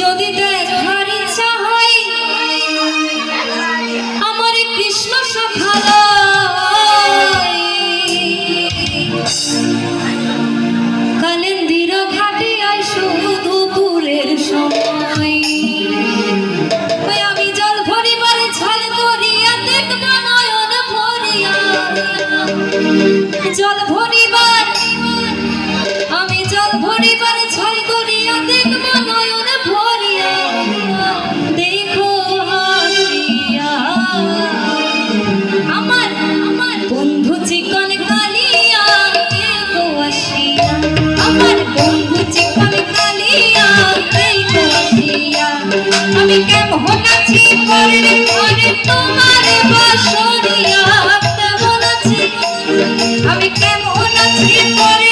যদি দেখার আমার কৃষ্ণ সখালয় কালেন্দির ঘাটে আই দুপুরের সময়। আমি জল জল ভরিবার আমি কেমন আছি? পরের